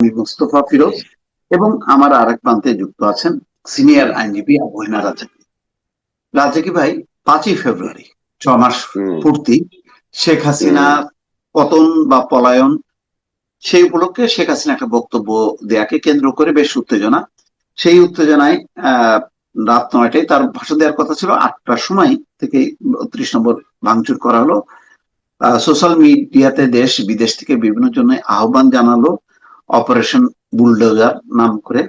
আমি মুস্তফা ফিরোজ এবং আমার আরেক প্রান্তে যুক্ত আছেন সিনিয়র আইনজীবী আবহিনা রাজাকি। রাজাকি ভাই পাঁচই ফেব্রুয়ারি ছ মাস পূর্তি শেখ হাসিনা পতন বা পলায়ন সেই উপলক্ষে শেখ হাসিনা একটা বক্তব্য দেয়াকে কেন্দ্র করে বেশ উত্তেজনা। সেই উত্তেজনায় আহ রাত নয়টায় তার ভাষণ দেওয়ার কথা ছিল আটটার সময় থেকে ত্রিশ নম্বর ভাঙচুর করা হলো। সোশ্যাল মিডিয়াতে দেশ বিদেশ থেকে বিভিন্ন জন্য আহ্বান জানালো অপারেশন বুলডোজার নাম করে।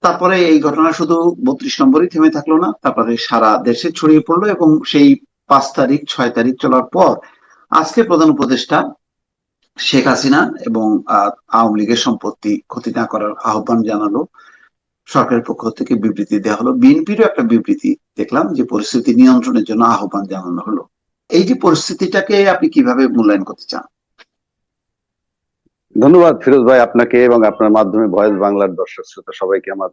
তারপরে এই ঘটনা শুধু বত্রিশ নম্বরই থেমে থাকল না, তারপরে সারা দেশে ছড়িয়ে পড়ল এবং সেই পাঁচ তারিখ, ছয় তারিখ চলার পর আজকে প্রধান উপদেষ্টা শেখ হাসিনা এবং আওয়ামী লীগের সম্পত্তি ক্ষতি না করার আহ্বান জানালো। সরকারের পক্ষ থেকে বিবৃতি দেওয়া হলো। বিএনপিরও একটা বিবৃতি দেখলাম যে পরিস্থিতি নিয়ন্ত্রণের জন্য আহ্বান জানানো হলো। এই যে পরিস্থিতিটাকে আপনি কীভাবে মূল্যায়ন করতে চান? ধন্যবাদ ফিরোজ ভাই আপনাকে এবং আপনার মাধ্যমে ভয়েস বাংলার দর্শক শ্রোতা সবাইকে আমার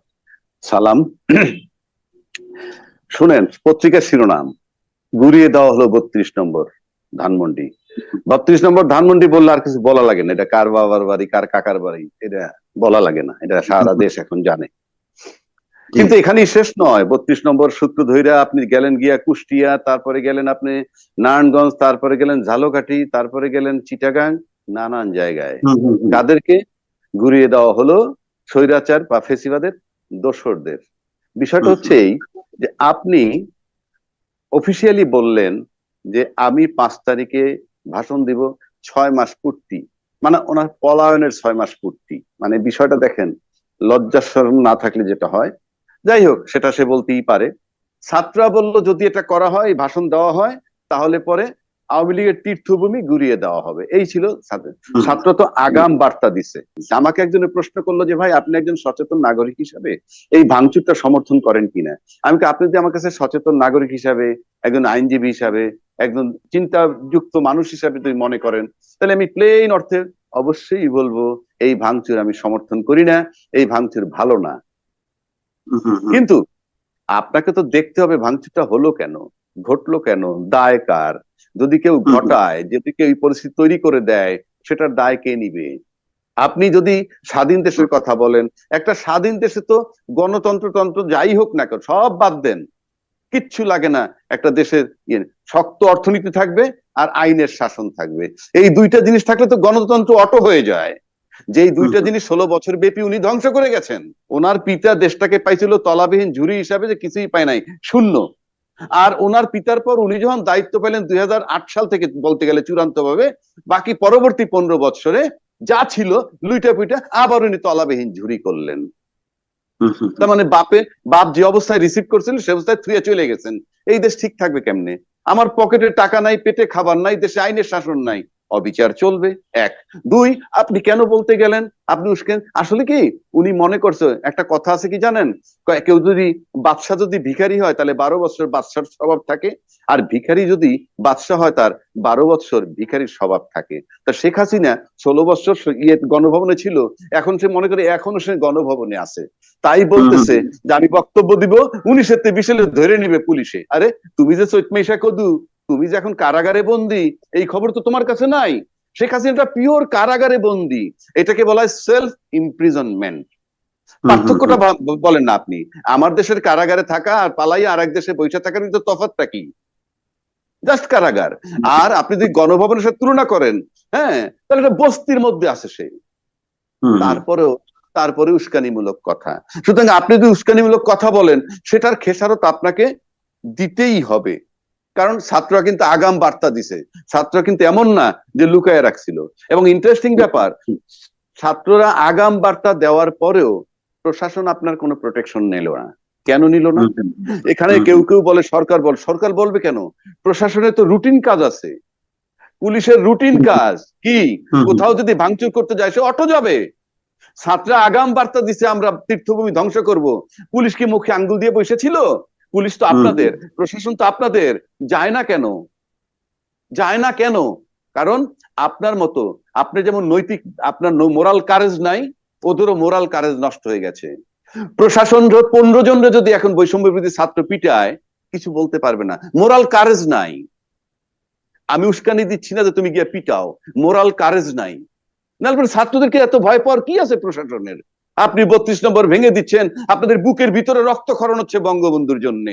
সালাম। শুনেন, পত্রিকার শিরোনাম, গুড়িয়ে দেওয়া হলো বত্রিশ নম্বর ধানমন্ডি। বত্রিশ নম্বর ধানমন্ডি বললে আর কিছু বলা লাগে না, এটা কার বাবার বাড়ি, কার কাকার বাড়ি, এটা বলা লাগে না, এটা সারা দেশ এখন জানে। কিন্তু এখানেই শেষ নয়, বত্রিশ নম্বর সূত্র ধইরা আপনি গেলেন গিয়া কুষ্টিয়া, তারপরে গেলেন আপনি নারায়ণগঞ্জ, তারপরে গেলেন ঝালকাঠি, তারপরে গেলেন চিটাগাং নানান জায়গায়। কাদেরকে ঘুরিয়ে দেওয়া হলো স্বৈরাচার বা ফেসিবাদের দোসরদের। বিষয়টা হচ্ছে এই যে আপনি অফিসিয়ালি বললেন যে আমি পাঁচ তারিখে ভাষণ দিব ছয় মাস পূর্তি। মানে ওনার পলায়নের ছয় মাস পূর্তি। মানে বিষয়টা দেখেন লজ্জা শরম না থাকলে যেটা হয়। যাই হোক সেটা সে বলতেই পারে। ছাত্ররা বলল যদি এটা করা হয় ভাষণ দেওয়া হয় তাহলে পরে আওয়ামী লীগের তীর্থভূমি ঘুরিয়ে দেওয়া হবে। এই ছিল ছাত্র তো আগাম বার্তা দিছে। আমাকে একজনে প্রশ্ন করল যে ভাই আপনি একজন সচেতন নাগরিক হিসাবে এই ভাঙচুরটা সমর্থন করেন কিনা? আমি কি আপনি যদি আমার কাছে সচেতন নাগরিক হিসাবে একজন আইনজীবী হিসাবে একজন চিন্তাযুক্ত মানুষ হিসাবে যদি মনে করেন তাহলে আমি প্লেন অর্থে অবশ্যই বলব এই ভাঙচুর আমি সমর্থন করি না এই ভাঙচুর ভালো না। কিন্তু আপনাকে তো দেখতে হবে ভাঙচুরটা হলো কেন ঘটলো কেন দায় কার? যদি কেউ ঘটায় যদি কেউ পরিস্থিতি তৈরি করে দেয় সেটার দায় কে নিবে? আপনি যদি স্বাধীন দেশের কথা বলেন একটা স্বাধীন দেশে তো গণতন্ত্র তন্ত্র যাই হোক না কেন সব বাদ দেন। কিচ্ছু লাগে না একটা দেশের ইয়ে, শক্ত অর্থনীতি থাকবে আর আইনের শাসন থাকবে। এই দুইটা জিনিস থাকলে তো গণতন্ত্র অটো হয়ে যায়। যেই দুইটা জিনিস ষোলো বছর ব্যাপী উনি ধ্বংস করে গেছেন ওনার পিতা দেশটাকে পাইছিল তলাবিহীন ঝুরি হিসাবে যে কিছুই পায় নাই শূন্য। আর ওনার পিতার পর উনি যখন দায়িত্ব পেলেন দু হাজার আট সাল থেকে বলতে গেলে চূড়ান্ত ভাবে বাকি পরবর্তী পনেরো বছরে যা ছিল লুইটা পুইটা আবার উনি তলাবিহীন ঝুরি করলেন। তার মানে বাপে বাপ যে অবস্থায় রিসিভ করছিল সে অবস্থায় থুয়ে চলে গেছেন। এই দেশ ঠিক থাকবে কেমনে? আমার পকেটে টাকা নাই পেটে খাবার নাই দেশে আইনের শাসন নাই। অবিচার চলবে, এক। দুই, আপনি কেন বলতে গেলেন? আপনি উস্কেন আসলে কি? উনি মনে করছে, একটা কথা আছে কি জানেন? কেউ যদি বাদশাহ যদি ভিখারি হয়, তাহলে বারো বছর বাদশার স্বভাব থাকে। আর ভিখারি যদি বাদশাহ হয়, তার বারো বছর ভিখারির স্বভাব থাকে। তা শেখ হাসিনা ষোলো বছর ইয়ে গণভবনে ছিল, এখন সে মনে করে এখনও সে গণভবনে আছে। তাই বলতেছে, যে আমি বক্তব্য দিব উনিশের তে বিশে ধরে নিবে পুলিশে। আরে, তুমি যে চৈতমেশা কদু তুমি যে এখন কারাগারে বন্দি এই খবর তো তোমার কাছে নাই। শেখ হাসিনাটা পিওর কারাগারে বন্দি। এটাকে বলা হয় সেলফ ইমপ্রিজনমেন্ট পার্থক্যটা বলেন না আপনি। আমার দেশের কারাগারে থাকা আর পালাই আর এক দেশে বৈশা থাকার কিন্তু তফাৎটা কি? জাস্ট কারাগার। আর আপনি যদি গণভবনের সাথে তুলনা করেন হ্যাঁ তাহলে এটা বস্তির মধ্যে আছে সে। তারপরেও তারপরে উস্কানিমূলক কথা। সুতরাং আপনি যদি উস্কানিমূলক কথা বলেন সেটার খেসারত আপনাকে দিতেই হবে। কারণ ছাত্ররা কিন্তু আগাম বার্তা দিছে। ছাত্ররা কিন্তু এমন না যে লুকায় রাখছিল। এবং ইন্টারেস্টিং ব্যাপার ছাত্ররা আগাম বার্তা দেওয়ার পরেও প্রশাসন আপনার কোনো প্রোটেকশন নিল না। কেন নিল না। এখানে কেউ কেউ বলে সরকার বল সরকার বলবে কেন? প্রশাসনের তো রুটিন কাজ আছে। পুলিশের রুটিন কাজ কি? কোথাও যদি ভাঙচুর করতে যায় সে অটো যাবে। ছাত্ররা আগাম বার্তা দিছে আমরা তীর্থভূমি ধ্বংস করব। পুলিশ কি মুখে আঙ্গুল দিয়ে বসেছিল? পুলিশ তো আপনাদের প্রশাসন তো আপনাদের যায় না কেন? যায় না কেন? কারণ আপনার মতো আপনি যেমন নৈতিক আপনার মোরাল কারেজ নাই ওদেরও মোরাল কারেজ নষ্ট হয়ে গেছে। প্রশাসন পনেরো জন যদি এখন বৈষম্য বিরোধী ছাত্র পিটায় কিছু বলতে পারবে না। মোরাল কারেজ নাই। আমি উস্কানি দিচ্ছি না যে তুমি গিয়ে পিটাও। মোরাল কারেজ নাই। ছাত্রদেরকে এত ভয় পাওয়ার কি আছে প্রশাসনের? আপনি বত্রিশ নম্বর ভেঙে দিচ্ছেন, আপনাদের বুকের ভিতরে রক্তক্ষরণ হচ্ছে বঙ্গবন্ধুর জন্য।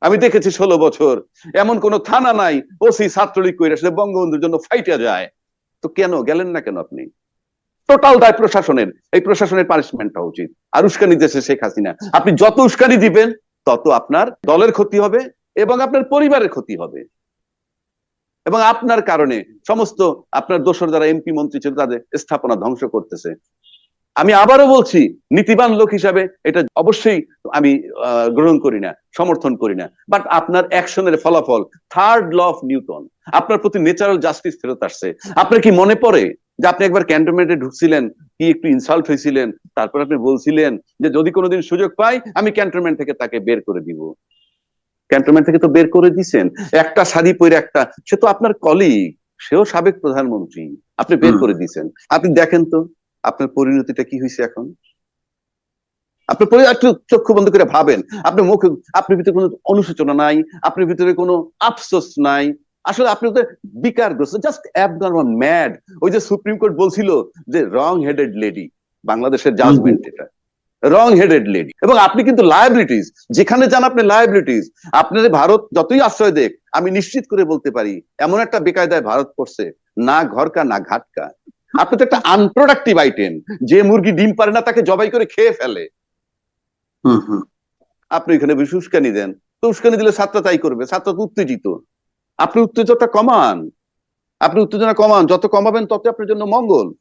আমি দেখেছি ষোলো বছর, এমন কোন থানা নাই, ওসি ছাত্রলীগ করে আসলে বঙ্গবন্ধুর জন্য ফাইটা যায়। তো কেন, গেলেন না কেন আপনি? টোটাল দায় প্রশাসনের, এই প্রশাসনের পানিশমেন্ট হওয়া উচিত। আর উস্কানি দেশে শেখ হাসিনা। আপনি যত উস্কানি দিবেন, তত আপনার দলের ক্ষতি হবে এবং আপনার পরিবারের ক্ষতি হবে। এবং আপনার কারণে সমস্ত আপনার দোষর যারা এমপি মন্ত্রী ছিল, তাদের স্থাপনা ধ্বংস করতেছে। আমি আবারও বলছি নীতিবান লোক হিসাবে এটা অবশ্যই আমি গ্রহণ করি না সমর্থন করি না। বাট আপনার অ্যাকশনের ফলাফল থার্ড ল অফ নিউটন আপনার প্রতি ন্যাচারাল জাস্টিস ফেরত আসছে। আপনার কি মনে পড়ে যে আপনি একবার ক্যান্টনমেন্টে ঢুকছিলেন কি একটু ইনসাল্ট হয়েছিলেন তারপর আপনি বলছিলেন যে যদি কোনোদিন সুযোগ পাই আমি ক্যান্টনমেন্ট থেকে তাকে বের করে দিব। ক্যান্টনমেন্ট থেকে তো বের করে দিছেন। একটা শাড়ি পরে একটা সে তো আপনার কলিগ সেও সাবেক প্রধানমন্ত্রী আপনি বের করে দিছেন। আপনি দেখেন তো। আপনার পরিণতিটা কি হয়েছে এখন? আপনি পরে একটু চক্ষু বন্ধ করে ভাবেন। আপনি মুখ আপনার ভিতরে কোনো অনুশোচনা নাই আপনার ভিতরে কোনো আফসোস নাই। আসলে আপনি তো বিকারগ্রস্ত জাস্ট অ্যাবনর্মাল ম্যাড ওই যে সুপ্রিম কোর্ট বলছিল যে রং হেডেড লেডি বাংলাদেশের জাজমেন্ট এটা। রং হেডেড লেডি এবং আপনি কিন্তু লায়াবিলিটিস যেখানে যান আপনি লায়াবিলিটিস আপনার ভারত যতই আশ্রয় দেখ আমি নিশ্চিত করে বলতে পারি এমন একটা বেকায়দায় ভারত পড়ছে না ঘরকা না ঘাটকা। আপনি তো একটা আনপ্রোডাক্টিভ আইটেম যে মুরগি ডিম পারে না তাকে জবাই করে খেয়ে ফেলে। হুম হুম। আপনি এখানে বেশি উস্কানি দেন। তো উস্কানি দিলে ছাত্র তাই করবে ছাত্র তো উত্তেজিত। আপনি উত্তেজনাটা কমান। আপনি উত্তেজনা কমান যত কমাবেন তত আপনার জন্য মঙ্গল।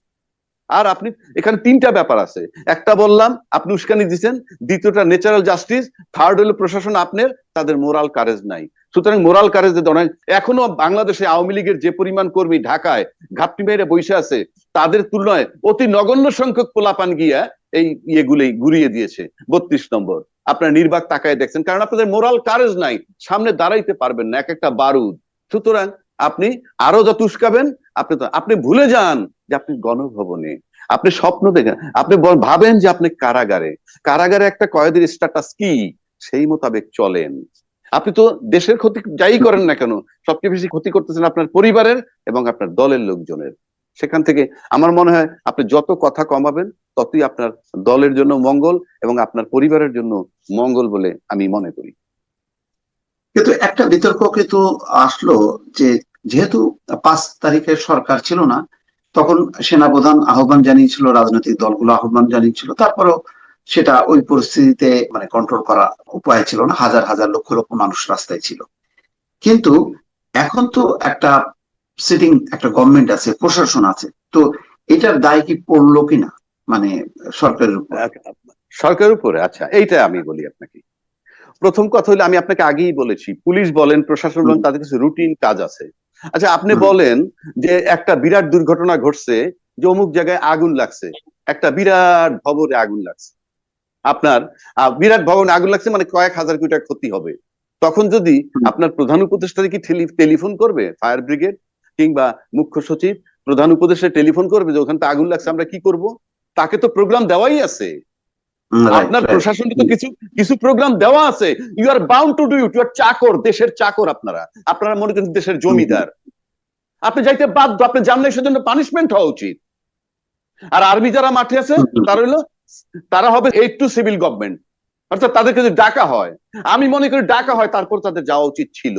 আর আপনি, এখানে তিনটা ব্যাপার আছে। একটা বললাম, আপনি উস্কানি দিচ্ছেন দ্বিতীয়টা ন্যাচারাল জাস্টিস থার্ড হলো প্রশাসন আপনার, তাদের মোরাল কারেজ নাই। সুতরাং মোরাল কারেজ এখনও বাংলাদেশে আওয়ামী লীগের যে পরিমাণ কর্মী ঢাকায় ঘাপটি মেরে বসে আছে, তাদের তুলনায় অতি নগণ্য সংখ্যক পোলাপান গিয়া এই ইয়েগুলি ঘুরিয়ে দিয়েছে। বত্রিশ নম্বর। আপনার নির্বাক তাকায় দেখছেন, কারণ আপনাদের মোরাল কারেজ নাই। সামনে দাঁড়াইতে পারবেন না, এক একটা বারুদ। সুতরাং আপনি আরও যত উস্কাবেন আপনি তো, আপনি ভুলে যান যে আপনি গণভবনে। আপনি স্বপ্ন দেখেন, আপনি ভাবেন যে আপনি কারাগারে। কারাগারে একটা কয়েদের স্ট্যাটাস কি? সেই মোতাবেক চলেন। আপনি তো দেশের ক্ষতি যাই করেন না কেন, সবচেয়ে বেশি ক্ষতি করতেছেন আপনার পরিবারের এবং আপনার দলের লোকজনের। সেখান থেকে আমার মনে হয় আপনি যত কথা কমাবেন, ততই আপনার দলের জন্য মঙ্গল এবং আপনার পরিবারের জন্য মঙ্গল বলে আমি মনে করি। কিন্তু একটা বিতর্ক কিন্তু আসলো যে যেহেতু পাঁচ তারিখে সরকার ছিল না তখন সেনাপ্রধান আহ্বান জানিয়েছিল রাজনৈতিক দলগুলো আহ্বান জানিয়েছিল। তারপরেও সেটা ওই পরিস্থিতিতে মানে কন্ট্রোল করা উপায় ছিল না। হাজার হাজার লক্ষ লক্ষ মানুষ রাস্তায় ছিল। কিন্তু এখন তো একটা সিটিং একটা গভর্নমেন্ট আছে প্রশাসন আছে। তো এটার দায় কি পড়ল কিনা? মানে সরকারের উপর। সরকারের উপরে? আচ্ছা এইটা আমি বলি আপনাকে। প্রথম কথা হলো আমি আপনাকে আগেই বলেছি পুলিশ বলেন প্রশাসন বলেন তাদের কিছু রুটিন কাজ আছে। আচ্ছা আপনি বলেন যে একটা বিরাট দুর্ঘটনা ঘটছে যে অমুক জায়গায় আগুন লাগছে। একটা বিরাট ভবনে আগুন লাগছে। আপনার বিরাট ভবনে আগুন লাগছে মানে কয়েক হাজার কোটি টাকা ক্ষতি হবে। তখন যদি আপনার প্রধান উপদেষ্টা কি টেলি- টেলিফোন করবে? ফায়ার ব্রিগেড কিংবা মুখ্য সচিব প্রধান উপদেষ্টা টেলিফোন করবে যে ওখানে আগুন লাগছে আমরা কি করব? তাকে তো প্রোগ্রাম দেওয়াই আছে। আপনার right. প্রশাসনকে তো কিছু কিছু প্রোগ্রাম দেওয়া আছে। You are bound to do it you are চাকর দেশের চাকর আপনারা। আপনারা মনে করেন দেশের জমিদার। আপনি যাইতে বাধ্য আপনি জানলে সেজন্য পানিশমেন্ট হওয়া উচিত। আর আর্মি যারা মাঠে আছে হুম। তারা হলো তারা হবে এইট টু সিভিল গভর্নমেন্ট অর্থাৎ তাদেরকে যদি ডাকা হয়। আমি মনে করি ডাকা হয় তারপর তাদের যাওয়া উচিত ছিল।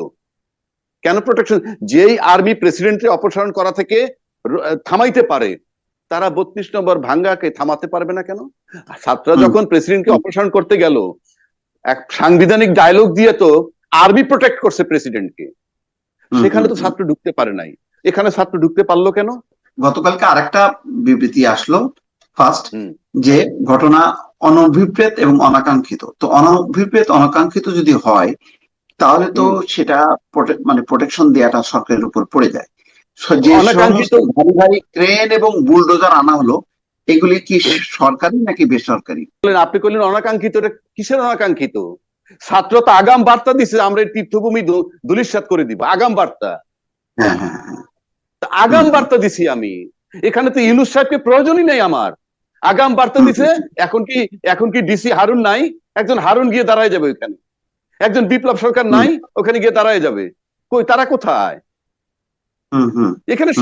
কেন প্রোটেকশন যেই আর্মি প্রেসিডেন্টের অপসারণ করা থেকে থামাইতে পারে তারা বত্রিশ নম্বর ভাঙ্গাকে থামাতে পারবে না কেন? ছাত্ররা। যখন প্রেসিডেন্টকে অপসারণ করতে গেল এক সাংবিধানিক ডায়লগ দিয়ে তো আর্মি প্রোটেক্ট করছে প্রেসিডেন্টকে। সেখানে তো ছাত্র ঢুকতে পারে নাই। এখানে ছাত্র ঢুকতে পারল কেন? গতকালকে আরেকটা বিবৃতি আসলো ফার্স্ট যে ঘটনা অনভিপ্রেত এবং অনাকাঙ্ক্ষিত। তো অনভিপ্রেত অনাকাঙ্ক্ষিত যদি হয় তাহলে তো সেটা মানে প্রোটেকশন দেওয়াটা সরকারের উপর পড়ে যায়। যে সমস্ত ভারী ভারী ক্রেন এবং বুলডোজার আনা হলো এগুলি কি সরকারি নাকি বেসরকারি? আপনি করলেন অনাকাঙ্ক্ষিত এটা কিসের অনাকাঙ্ক্ষিত? ছাত্র তো আগাম বার্তা দিছে আমরা এই তীর্থভূমি দুলিশাত করে দিব আগাম বার্তা। হ্যাঁ হ্যাঁ হ্যাঁ। আগাম বার্তা দিছি আমি। এখানে তো ইউনুস সাহেবকে প্রয়োজনই নাই আমার। আগাম বার্তা দিছে এখন কি এখন কি ডিসি হারুন নাই? একজন হারুন গিয়ে দাঁড়ায় যাবে ওখানে একজন বিপ্লব সরকার নাই ওখানে গিয়ে দাঁড়ায় যাবে। কই তারা কোথায়? এখানে।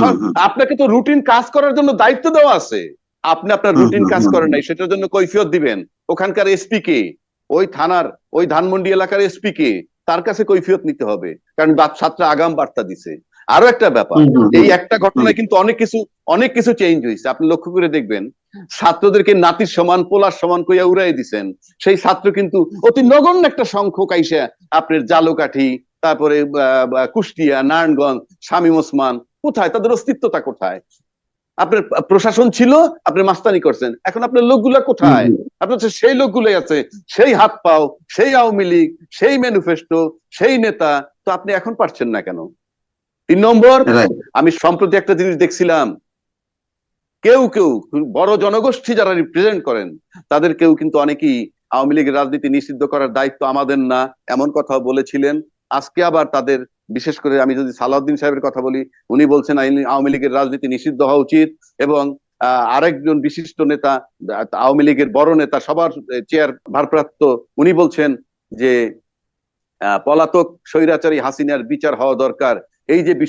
আপনাকে তো রুটিন কাজ করার জন্য দায়িত্ব দেওয়া আছে। আপনি আপনার রুটিন কাজ করেন নাই সেটার জন্য কৈফিয়ত দিবেন। ওখানকার এসপি কে ওই থানার ওই ধানমন্ডি এলাকার এসপি কে তার কাছে কৈফিয়ত নিতে হবে। কারণ ছাত্র আগাম বার্তা দিছে। আরও একটা ব্যাপার। এই একটা ঘটনায় কিন্তু অনেক কিছু অনেক কিছু চেঞ্জ হয়েছে। আপনি লক্ষ্য করে দেখবেন ছাত্রদেরকে নাতির সমান পোলার সমান কইয়া উড়াই দিছেন। সেই ছাত্র কিন্তু অতি নগণ্য একটা সংখ্যক আইসা আপনার জালকাঠি তারপরে কুষ্টিয়া নারায়ণগঞ্জ শামীম ওসমান কোথায়? তাদের অস্তিত্বটা কোথায়? আপনার প্রশাসন ছিল আপনি মাস্তানি করছেন। এখন আপনার লোকগুলা কোথায়? আপনার সেই লোকগুলোই আছে সেই হাত পাও সেই আওয়ামী লীগ সেই ম্যানিফেস্টো সেই নেতা তো আপনি এখন পারছেন না কেন? তিন নম্বর আমি সম্প্রতি একটা জিনিস দেখছিলাম। কেউ কেউ বড় জনগোষ্ঠী যারা রিপ্রেজেন্ট করেন তাদের কেউ কিন্তু অনেকেই আওয়ামী লীগের রাজনীতি নিষিদ্ধ করার দায়িত্ব আমাদের না এমন কথাও বলেছিলেন। আজকে আবার তাদের, বিশেষ করে আমি যদি সালাউদ্দিন সাহেবের কথা বলি, উনি বলছেন আওয়ামী লীগের রাজনীতি নিষিদ্ধ হওয়া উচিত এবং আরেকজন বিশিষ্ট নেতা, আওয়ামী লীগের বড় নেতা, সবার চেয়ার ভারপ্রাপ্ত, উনি বলছেন যে পলাতক স্বৈরাচারী হাসিনার বিচার হওয়া দরকার। এই যে বিষয়